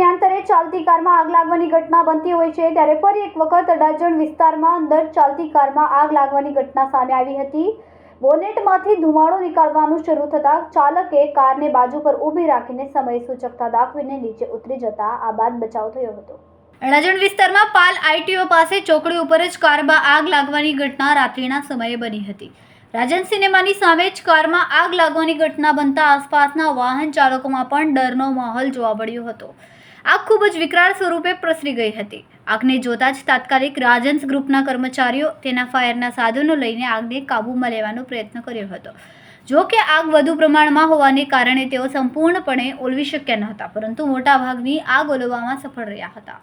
ચાલતી કારમાં આગ લાગવાની ઘટના બનતી હોય છે, ત્યારે ફરી એક વખત અડાજણ વિસ્તારમાં અંદર ચાલતી કારમાં આગ લાગવાની ઘટના સામે આવી હતી. બોનેટમાંથી ધુમાડો નીકળવાનું શરૂ થતાં ચાલકે કારને બાજુ પર ઊભી રાખીને સમય સૂચકતા દાખવીને નીચે ઉતરી જતા આ બાદ બચાવ થયો હતો. અડાજણ વિસ્તારમાં પાલ આઈટીઓ પાસે ચોકડી ઉપર જ કારમાં આગ લાગવાની ઘટના રાત્રિના સમયે બની હતી. રાજન સિનેમાની સામે જ કારમાં આગ લાગવાની ઘટના બનતા આસપાસના વાહન ચાલકોમાં પણ ડરનો માહોલ જોવા મળ્યો હતો. આગ ખૂબ જ વિકરાળ સ્વરૂપે પ્રસરી ગઈ હતી. આગને જોતા જ તાત્કાલિક રાજન્સ ગ્રુપના કર્મચારીઓ તેના ફાયરના સાધનો લઈને આગને કાબૂમાં લેવાનો પ્રયત્ન કર્યો હતો. જો કે આગ વધુ પ્રમાણમાં હોવાને કારણે તેઓ સંપૂર્ણપણે ઓલવી શક્યા ન હતા પરંતુ મોટાભાગની આગ ઓલવવામાં સફળ રહ્યા હતા.